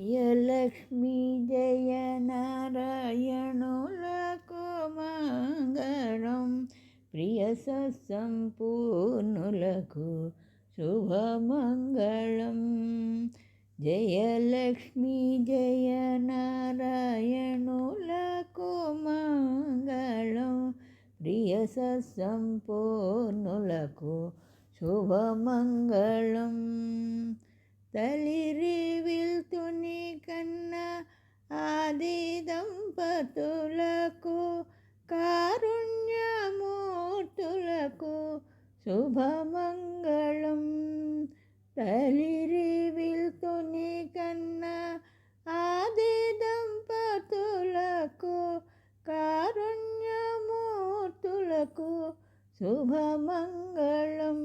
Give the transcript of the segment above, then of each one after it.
జయలక్ష్మీ జయ నారాయణులకు మంగళం. ప్రియ సత్సంపూర్ణులకు శుభమంగళం. జయలక్ష్మీ జయ నారాయణులకు మంగళం. ప్రియ సత్సంపూర్ణులకు శుభమంగళం. తలిరి ఆది దంపతులకు కారుణ్యమూర్తులకు శుభమంగళం. తలిరి విల్తుని కన్నా ఆది దంపతులకు కారుణ్యమూర్తులకు శుభమంగళం.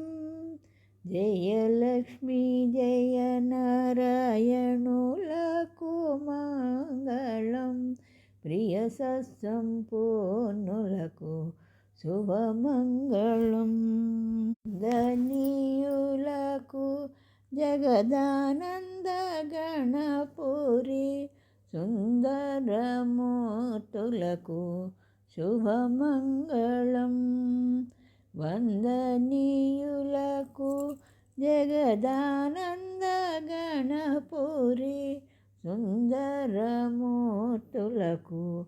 జయలక్ష్మి జయ నారాయణులకు మంగళం ప్రియ సత్సంపూర్ణులకు శుభమంగళం. ధనియులకు జగదానంద గణపురి సుందరమూర్తులకు శుభమంగళం. వందనీయులకు జగదానంద గణపురి సుందరమూర్తులకు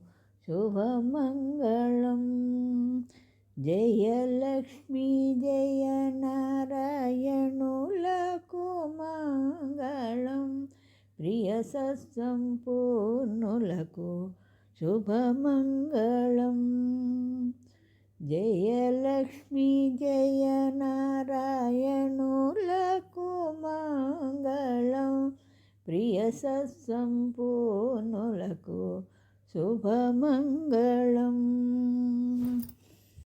శుభమంగళం. జయలక్ష్మీ జయ నారాయణులకు మంగళం. ప్రియ సత్సంపూర్ణులకు శుభమంగళం. జయలక్ష్మీ జయ నారాయణులకు మంగళం ప్రియ సత్సంపూర్ణులకు శుభమంగళం